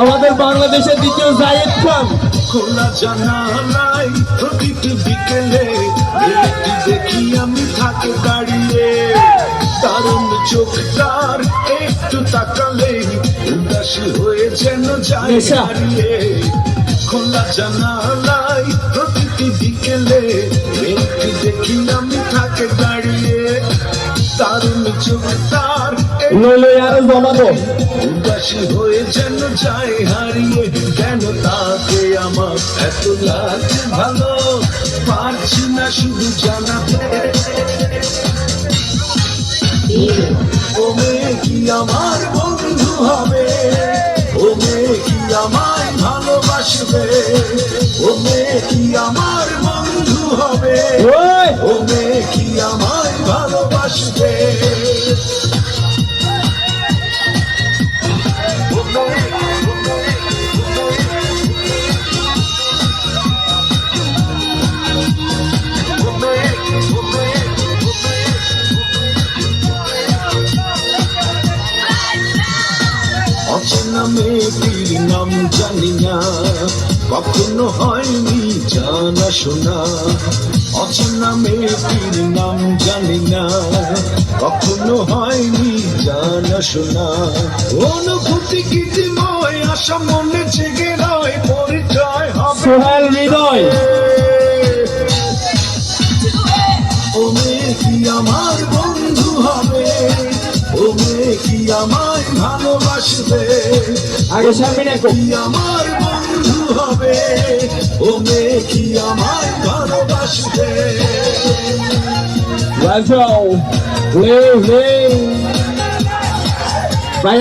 আমাদের বাংলাদেশের দ্বিতীয় জায়েদ খান। খোলা জানালায় প্রতিটি বিকেলে দেখি আমি থাকে দাঁড়িয়ে। দারুণ চোখটার একটু তাকালে উদাসী হয়ে যেন যায় হারিয়ে খোলা জানালায় প্রতিটি বিকেলে মেয়েটি দেখি আমি থাকে দাঁড়িয়ে। দারুণ একটু নইলে উদাসী হয়ে যেন যায় হারিয়ে। কেন তাকে আমার এত লাগছে ভালো? পারছি না শুধু জানাতে। ও মেয়ে কি আমার বন্ধু হবে? ও মেয়ে কি আমায় ভালোবাসবে? ও মেয়ে কি আমার বন্ধু হবে? ও মেয়ে কি আমায় ভালোবাসবে? অচেনা মেয়েটির নাম জানি না। কখনো হয়নি জানা শোনা। অচেনা মেয়েটির নাম জানি না। কখনো হয়নি জানা শোনা। অনুভূতি গীতিময় আশা মনে জেগে রয় পরিচয় হবে সোহেল হৃদয়। ও মেয়ে কি আমার বন্ধু হবে? ও মেয়ে কি আমায় ভালোবাসবে আগে সামনে আমার বন্ধু হবে ও মেয়ে কি আমার ভালোবাসবে Let's go. Play.